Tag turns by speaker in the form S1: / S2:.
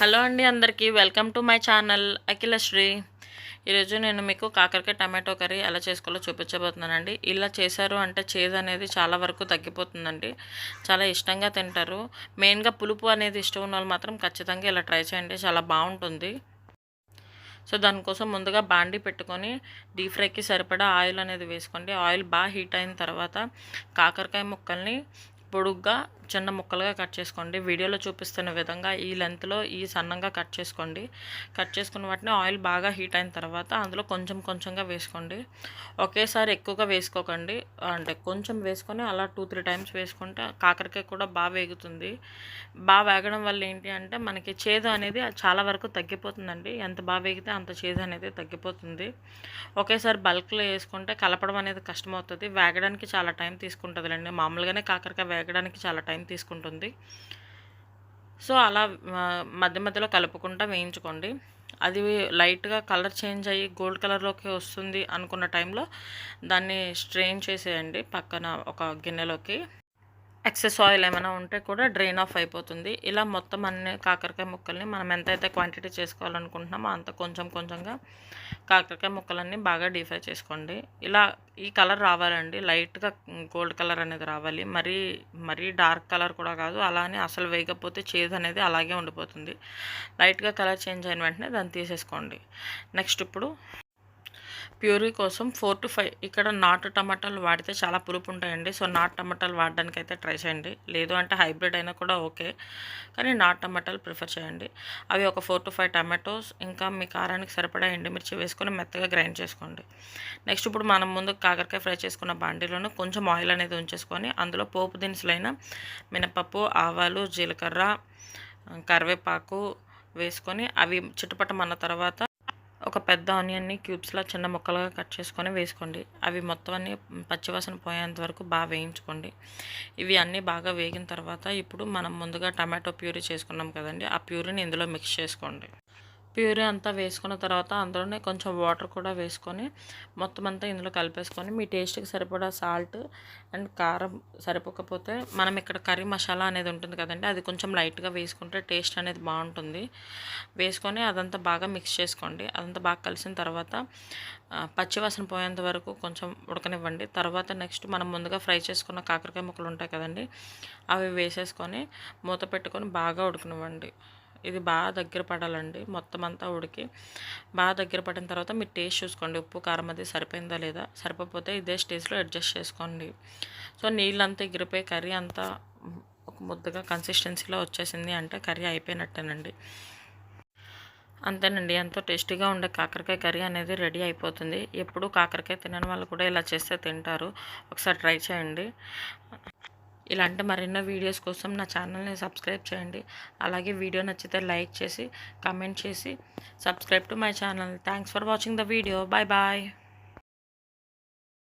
S1: Hello అండి అందరికీ. Welcome to my channel. Akhilasri ఈరోజు నేను మీకు కాకరకాయ టమాటో కర్రీ ఎలా చేసుకోవాలో చూపించబోతున్నానండి. ఇలా చేశారు అంటే చేదు అనేది చాలా వరకు తగ్గిపోతుందండి. చాలా ఇష్టంగా తింటారు. మెయిన్గా పులుపు అనేది ఇష్టం ఉన్న వాళ్ళు మాత్రం ఖచ్చితంగా ఇలా ట్రై చేయండి. చాలా బాగుంటుంది. సో దానికోసం ముందుగా బాండి పెట్టుకొని డీప్ ఫ్రైకి సరిపడా ఆయిల్ అనేది వేసుకోండి. ఆయిల్ బాగా హీట్ అయిన తర్వాత కాకరకాయ ముక్కల్ని పొడుగ్గా చిన్న ముక్కలుగా కట్ చేసుకోండి. వీడియోలో చూపిస్తున్న విధంగా ఈ లెంత్లో ఈ సన్నంగా కట్ చేసుకోండి. కట్ చేసుకున్న వాటిని ఆయిల్ బాగా హీట్ అయిన తర్వాత అందులో కొంచెం కొంచెంగా వేసుకోండి. ఒకేసారి ఎక్కువగా వేసుకోకండి. అంటే కొంచెం వేసుకొని అలా టూ త్రీ టైమ్స్ వేసుకుంటే కాకరకాయ కూడా బాగా వేగుతుంది. బాగా వేగడం వల్ల ఏంటి అంటే మనకి చేదు అనేది చాలా వరకు తగ్గిపోతుందండి. ఎంత బాగా వేగితే అంత చేదు అనేది తగ్గిపోతుంది. ఒకేసారి బల్క్లో వేసుకుంటే కలపడం అనేది కష్టమవుతుంది. వేగడానికి చాలా టైం తీసుకుంటుందిలేండి. మామూలుగానే కాకరకాయ వేగడానికి చాలా టైం తీసుకుంటుంది. సో అలా మధ్య మధ్యలో కలుపుకుంటా వేయించుకోండి. అది లైట్గా కలర్ చేంజ్ అయ్యి గోల్డ్ కలర్లోకి వస్తుంది అనుకున్న టైంలో దాన్ని స్ట్రెయిన్ చేసేయండి పక్కన ఒక గిన్నెలోకి. ఎక్సెస్ ఆయిల్ ఏమైనా ఉంటే కూడా డ్రైన్ ఆఫ్ అయిపోతుంది. ఇలా మొత్తం అన్ని కాకరకాయ ముక్కల్ని మనం ఎంతైతే క్వాంటిటీ చేసుకోవాలనుకుంటున్నామో అంత కొంచెం కొంచెంగా కాకరకాయ ముక్కలన్నీ బాగా డీప్ ఫ్రై చేసుకోండి. ఇలా ఈ కలర్ రావాలండి. లైట్గా గోల్డ్ కలర్ అనేది రావాలి. మరీ మరీ డార్క్ కలర్ కూడా కాదు. అలానే అసలు వేయకపోతే చేదు అనేది అలాగే ఉండిపోతుంది. లైట్గా కలర్ చేంజ్ అయిన వెంటనే దాన్ని తీసేసుకోండి. నెక్స్ట్ ఇప్పుడు ప్యూరీ కోసం ఫోర్ టు ఫైవ్ ఇక్కడ నాటు టమాటాలు వాడితే చాలా పులుపు ఉంటాయండి సో నాటు టమాటాలు వాడడానికి అయితే ట్రై చేయండి. లేదు అంటే హైబ్రిడ్ అయినా కూడా ఓకే. కానీ నాటు టమాటాలు ప్రిఫర్ చేయండి. అవి ఒక ఫోర్ టు ఫైవ్ టమాటోస్ ఇంకా మీ కారానికి సరిపడా ఎండుమిర్చి వేసుకొని మెత్తగా గ్రైండ్ చేసుకోండి. నెక్స్ట్ ఇప్పుడు మనం ముందు కాకరకాయ ఫ్రై చేసుకున్న బాండీలోనే కొంచెం ఆయిల్ అనేది ఉంచేసుకొని అందులో పోపు దినుసులైన మినపప్పు ఆవాలు జీలకర్ర కరివేపాకు వేసుకొని అవి చుట్టుపట్టమన్న తర్వాత ఒక పెద్ద ఆనియన్ని క్యూబ్స్లో చిన్న ముక్కలుగా కట్ చేసుకొని వేసుకోండి. అవి మొత్తం అన్ని పచ్చివాసన పోయేంత వరకు బాగా వేయించుకోండి. ఇవి అన్నీ బాగా వేగిన తర్వాత ఇప్పుడు మనం ముందుగా టమాటో ప్యూరీ చేసుకున్నాం కదండి. ఆ ప్యూరీని ఇందులో మిక్స్ చేసుకోండి. ప్యూరీ అంతా వేసుకున్న తర్వాత అందులోనే కొంచెం వాటర్ కూడా వేసుకొని మొత్తం అంతా ఇందులో కలిపేసుకొని మీ టేస్ట్కి సరిపడా సాల్ట్ అండ్ కారం సరిపోకపోతే మనం ఇక్కడ కర్రీ మసాలా అనేది ఉంటుంది కదండి అది కొంచెం లైట్గా వేసుకుంటే టేస్ట్ అనేది బాగుంటుంది. వేసుకొని అదంతా బాగా మిక్స్ చేసుకోండి. అదంతా బాగా కలిసిన తర్వాత పచ్చివాసన పోయేంత వరకు కొంచెం ఉడకనివ్వండి. తర్వాత నెక్స్ట్ మనం ముందుగా ఫ్రై చేసుకున్న కాకరకాయ ముక్కలు ఉంటాయి కదండి అవి వేసేసుకొని మూత పెట్టుకొని బాగా ఉడకనివ్వండి. ఇది బాగా దగ్గర పడాలండి మొత్తం అంతా ఉడికి. బాగా దగ్గర పడిన తర్వాత మీరు టేస్ట్ చూసుకోండి ఉప్పు కారం అది సరిపోయిందా లేదా. సరిపోతే ఇదే స్టేజ్లో అడ్జస్ట్ చేసుకోండి. సో నీళ్ళంతా ఎగిరిపోయి కర్రీ అంతా ఒక ముద్దగా కన్సిస్టెన్సీలో వచ్చేసింది అంటే కర్రీ అయిపోయినట్టేనండి. అంతేనండి ఎంతో టేస్టీగా ఉండే కాకరకాయ కర్రీ అనేది రెడీ అయిపోతుంది. ఎప్పుడు కాకరకాయ తినని వాళ్ళు కూడా ఇలా చేస్తే తింటారు. ఒకసారి ట్రై చేయండి. ఇలాంటి మరెన్నో వీడియోస్ కోసం నా ఛానల్ని సబ్స్క్రైబ్ చేయండి. అలాగే వీడియో నచ్చితే లైక్ చేసి కమెంట్ చేసి subscribe to my channel. Thanks for watching the video bye bye